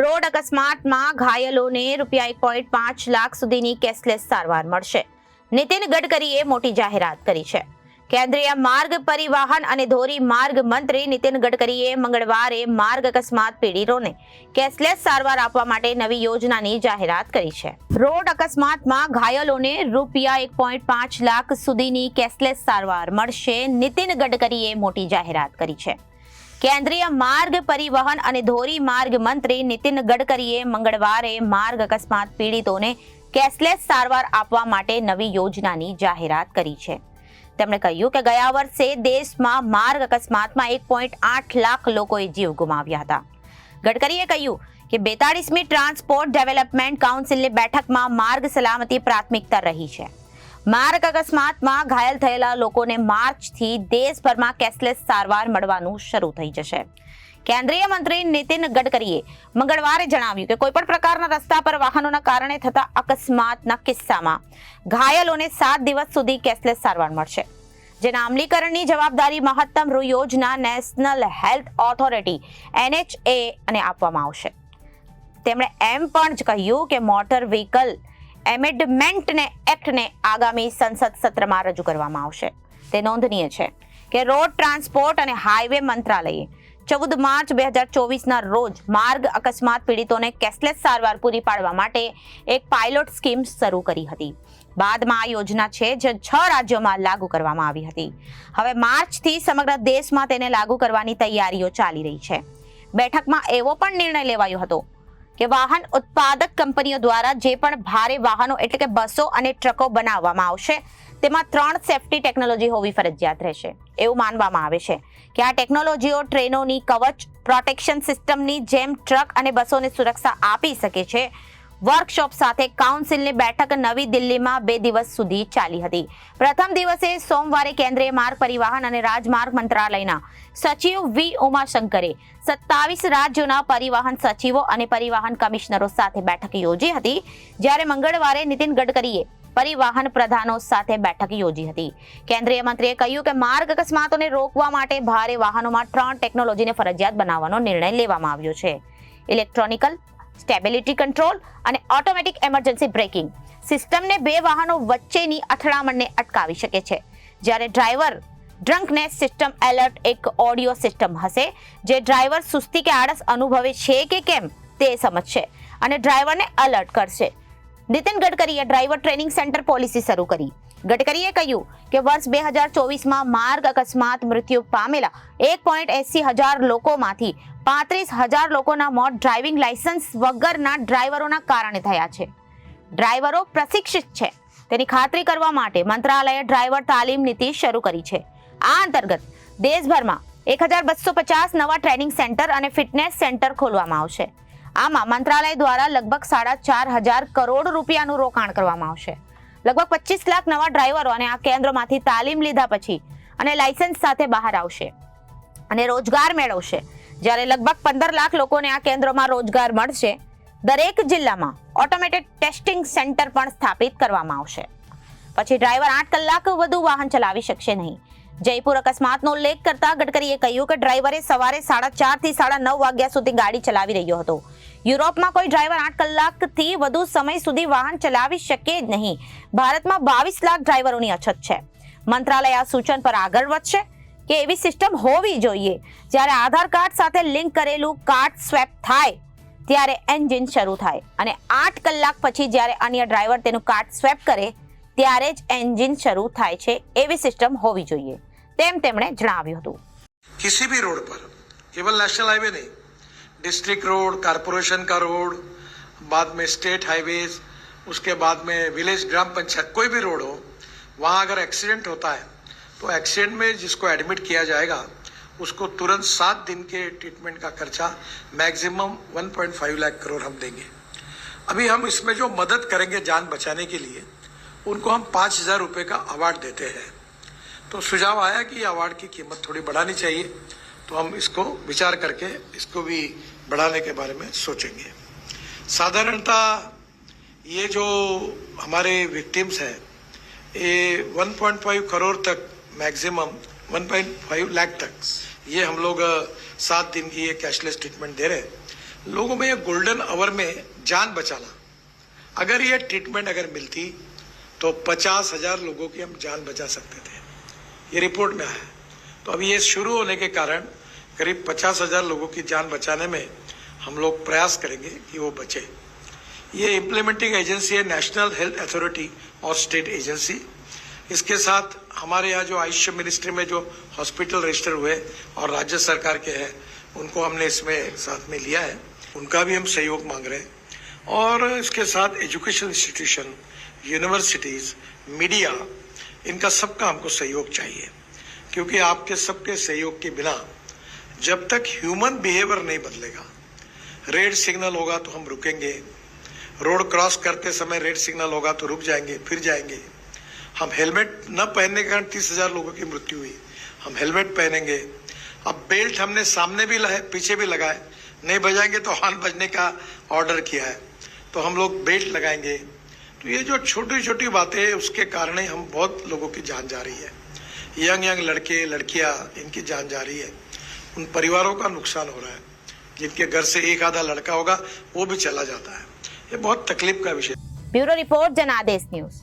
Road અકસ્માતમાં ઘાયલોને રૂપિયા એક પોઈન્ટ પાંચ લાખ સુધીની કેશલેસ સારવાર મળશે. નીતિન ગડકરીએ મોટી જાહેરાત કરી છે. કેન્દ્રીય માર્ગ પરિવહન અને ધોરી માર્ગ મંત્રી નીતિન ગડકરીએ મંગળવારે માર્ગ અકસ્માત પીડિતોને કેશલેસ સારવાર આપવા માટે નવી યોજનાની જાહેરાત કરી છે. રોડ અકસ્માતમાં ઘાયલોને રૂપિયા એક પોઈન્ટ પાંચ લાખ સુધીની કેશલેસ સારવાર મળશે, નીતિન ગડકરીએ મોટી જાહેરાત કરી છે. કેન્દ્રીય માર્ગ પરિવહન અને ધોરી માર્ગ મંત્રી નીતિન ગડકરીએ મંગળવારે માર્ગ અકસ્માત પીડિતોને કેશલેસ સારવાર આપવા માટે નવી યોજનાની જાહેરાત કરી છે. તેમણે કહ્યું કે ગયા વર્ષે દેશમાં માર્ગ અકસ્માતમાં એક પોઈન્ટ આઠ લાખ લોકોએ જીવ ગુમાવ્યા હતા. ગડકરીએ કહ્યું કે બેતાળીસમી ટ્રાન્સપોર્ટ ડેવલપમેન્ટ કાઉન્સિલની બેઠકમાં માર્ગ સલામતી પ્રાથમિકતા રહી છે. માર્ગ અકસ્માતમાં ઘાયલ થયેલા લોકોને માર્ચથી દેશભરમાં કેશલેસ સારવાર મળવાનું શરૂ થઈ જશે. કેન્દ્રીય મંત્રી નીતિન ગડકરીએ મંગળવારે જણાવ્યું કે કોઈપણ પ્રકારના રસ્તા પર વાહનોના કારણે થતા અકસ્માતના કિસ્સામાં ઘાયલોને સાત દિવસ સુધી કેશલેસ સારવાર મળશે. જેના અમલીકરણની જવાબદારી મહત્તમ યોજના નેશનલ હેલ્થ ઓથોરિટી, એનએચએ અને આપવામાં આવશે. તેમણે એમ પણ જ કહ્યું કે મોટર વ્હીકલ એમેન્ડમેન્ટને એક્ટને આગામી સંસદ સત્રમાં રજૂ કરવામાં આવશે. તે નોંધનીય છે કે રોડ ટ્રાન્સપોર્ટ અને હાઈવે મંત્રાલયે ચૌદ માર્ચ બે હજાર ચોવીસના રોજ માર્ગ અકસ્માત પીડિતોને કેશલેસ સારવાર પૂરી પાડવા માટે એક પાયલોટ સ્કીમ શરૂ કરી હતી. બાદમાં આ યોજના છે જે છ રાજ્યોમાં લાગુ કરવામાં આવી હતી. હવે માર્ચથી સમગ્ર દેશમાં તેને લાગુ કરવાની તૈયારીઓ ચાલી રહી છે. બેઠકમાં એવો પણ નિર્ણય લેવાયો હતો કે વાહન ઉત્પાદક કંપનીઓ દ્વારા જે પણ ભારે વાહનો એટલે કે બસો અને ટ્રકો બનાવવામાં આવશે, તેમાં ત્રણ સેફટી ટેકનોલોજી હોવી ફરજિયાત રહેશે. એવું માનવામાં આવે છે કે આ ટેકનોલોજીઓ ટ્રેનોની કવચ પ્રોટેક્શન સિસ્ટમની જેમ ટ્રક અને બસોને સુરક્ષા આપી શકે છે વર્કશોપ સાથે કાઉન્સિલની બેઠક નવી દિલ્હીમાં બે દિવસ સુધી ચાલી હતી. પ્રથમ દિવસે સોમવારે કેન્દ્રીય માર્ગ પરિવહન અને રાજમાર્ગ મંત્રાલયના સચિવ વી ઉમાશંકરે સત્તાવીસ રાજ્યોના પરિવહન સચિવો અને પરિવહન કમિશનરો સાથે બેઠક યોજી હતી, જ્યારે મંગળવારે નીતિન ગડકરીએ પરિવહન પ્રધાનો સાથે બેઠક યોજી હતી. કેન્દ્રીય મંત્રીએ કહ્યું કે માર્ગ અકસ્માતોને રોકવા માટે ભારે વાહનોમાં ત્રણ ટેકનોલોજીને ફરજિયાત બનાવવાનો નિર્ણય લેવામાં આવ્યો છે. ઇલેક્ટ્રોનિકલ સ્ટેબિલિટી કંટ્રોલ અને ઓટોમેટિક એમરજન્સી બ્રેકિંગ. સિસ્ટમને બે વાહનો વચ્ચેની અથડામણને અટકાવી શકે છે. જ્યારે ડ્રાઈવર ડ્રંકનેસ સિસ્ટમ એલર્ટ એક ઓડિયો સિસ્ટમ હશે, જે ડ્રાઈવર સુસ્તી કે આળસ અનુભવે છે કે કેમ તે સમજશે અને ડ્રાઈવરને એલર્ટ કરશે. નીતિન ગડકરીએ ડ્રાઈવર ટ્રેનિંગ સેન્ટર પોલિસી શરૂ કરી. ગડકરીએ કહ્યું કે વર્ષ બે હજાર ચોવીસમાં માર્ગ અકસ્માત મૃત્યુ પામેલા એક પોઈન્ટ એસી હજાર લોકોમાંથી પાંત્રીસ હજાર લોકોના મોત ડ્રાઇવિંગ લાયસન્સ વગરના ડ્રાઈવરોના કારણે થયા છે. ડ્રાઈવરો પ્રશિક્ષિત છે. તેની ખાતરી કરવા માટે મંત્રાલયે ડ્રાઈવર તાલીમ નીતિ શરૂ કરી છે. આ અંતર્ગત દેશભરમાં એક હજાર બસો પચાસ નવા ટ્રેનિંગ સેન્ટર અને ફિટનેસ સેન્ટર ખોલવામાં આવશે. આમાં મંત્રાલય દ્વારા લગભગ સાડા ચાર હજાર કરોડ રૂપિયાનું રોકાણ કરવામાં આવશે. લગભગ પચીસ લાખ નવા ડ્રાઈવરો અને આ કેન્દ્રોમાંથી તાલીમ લીધા પછી અને લાયસન્સ સાથે બહાર આવશે અને રોજગાર મેળવશે. જ્યારે લગભગ પંદર લાખ લોકોને આ કેન્દ્રોમાં રોજગાર મળશે, દરેક જિલ્લામાં ઓટોમેટેડ ટેસ્ટિંગ સેન્ટર પણ સ્થાપિત કરવામાં આવશે. પછી ડ્રાઈવર આઠ કલાક વધુ વાહન ચલાવી શકશે નહીં. જયપુર અકસ્માતનો ઉલ્લેખ કરતા ગડકરીએ કહ્યું કે ડ્રાઈવરે સવારે સાડા ચારથી સાડા નવ વાગ્યા સુધી ગાડી ચલાવી રહ્યો હતો. યુરોપમાં કોઈ ડ્રાઈવર આઠ કલાકથી વધુ સમય સુધી વાહન ચલાવી શકે જ નહીં. ભારતમાં બાવીસ લાખ ડ્રાઈવરોની અછત છે. મંત્રાલય આ સૂચન પર આગળ વધશે કે એવી સિસ્ટમ હોવી જોઈએ. જ્યારે આધાર કાર્ડ સાથે લિંક કરેલું કાર્ડ સ્વેપ થાય, ત્યારે એન્જિન શરૂ થાય અને આઠ કલાક પછી જ્યારે અન્ય ડ્રાઈવર તેનું કાર્ડ સ્વેપ કરે, ત્યારે જ એન્જિન શરૂ થાય છે એવી સિસ્ટમ હોવી જોઈએ. તેમ તેમણે જણાવ્યું હતું. કિસી ભી રોડ પર કેવલ નેશનલ હાઈવે નહીં डिस्ट्रिक्ट रोड, कारपोरेशन का रोड, बाद में स्टेट हाईवेज, उसके बाद में विलेज, ग्राम पंचायत, कोई भी रोड हो, वहाँ अगर एक्सीडेंट होता है तो एक्सीडेंट में जिसको एडमिट किया जाएगा, उसको तुरंत सात दिन के ट्रीटमेंट का खर्चा मैक्सिमम 1.5 लाख करोड़ हम देंगे। अभी हम इसमें जो मदद करेंगे जान बचाने के लिए, उनको हम पाँच हज़ार रुपये का अवार्ड देते हैं। तो सुझाव आया कि अवार्ड की कीमत थोड़ी बढ़ानी चाहिए। तो हम इसको विचार करके इसको भी बढ़ाने के बारे में सोचेंगे। साधारणतः ये जो हमारे विक्टिम्स हैं, ये 1.5 करोड़ तक मैक्सिमम 1.5 लाख तक, ये हम लोग सात दिन की ये कैशलेस ट्रीटमेंट दे रहे हैं। लोगों में ये गोल्डन आवर में जान बचाना। अगर ये ट्रीटमेंट अगर मिलती तो पचास हज़ार लोगों की हम जान बचा सकते थे। ये रिपोर्ट में आया। तो अभी ये शुरू होने के कारण करीब पचास हज़ार लोगों की जान बचाने में हम लोग प्रयास करेंगे कि वो बचे। ये इम्प्लीमेंटिंग एजेंसी है नेशनल हेल्थ अथॉरिटी और स्टेट एजेंसी इसके साथ हमारे यहाँ जो आयुष मिनिस्ट्री में जो हॉस्पिटल रजिस्टर हुए और राज्य सरकार के हैं, उनको हमने इसमें साथ में लिया है। उनका भी हम सहयोग मांग रहे हैं। और इसके साथ एजुकेशन इंस्टीट्यूशन यूनिवर्सिटीज मीडिया इनका सबका हमको सहयोग चाहिए। क्योंकि आपके सबके सहयोग के बिना जब तक ह्यूमन बिहेवियर नहीं बदलेगा रेड सिग्नल होगा तो हम रुकेंगे। रोड क्रॉस करते समय रेड सिग्नल होगा तो रुक जाएँगे, फिर जाएँगे। हम हेलमेट न पहनने के कारण तीस हज़ार लोगों की मृत्यु हुई। हम हेलमेट पहनेंगे। अब बेल्ट हमने सामने भी लगाए पीछे भी लगाए। नहीं बजाएँगे तो हॉर्न बजने का ऑर्डर किया है। तो हम लोग बेल्ट लगाएँगे। तो ये जो छोटी छोटी बातें उसके कारण हम बहुत लोगों की जान जा रही है। यंग यंग लड़के, लड़कियाँ, इनकी जान जा रही है। उन परिवारों का नुकसान हो रहा है। जिनके घर से एक आधा लड़का होगा, वो भी चला जाता है। ये बहुत तकलीफ़ का विषय ब्यूरो रिपोर्ट, जनादेश न्यूज़।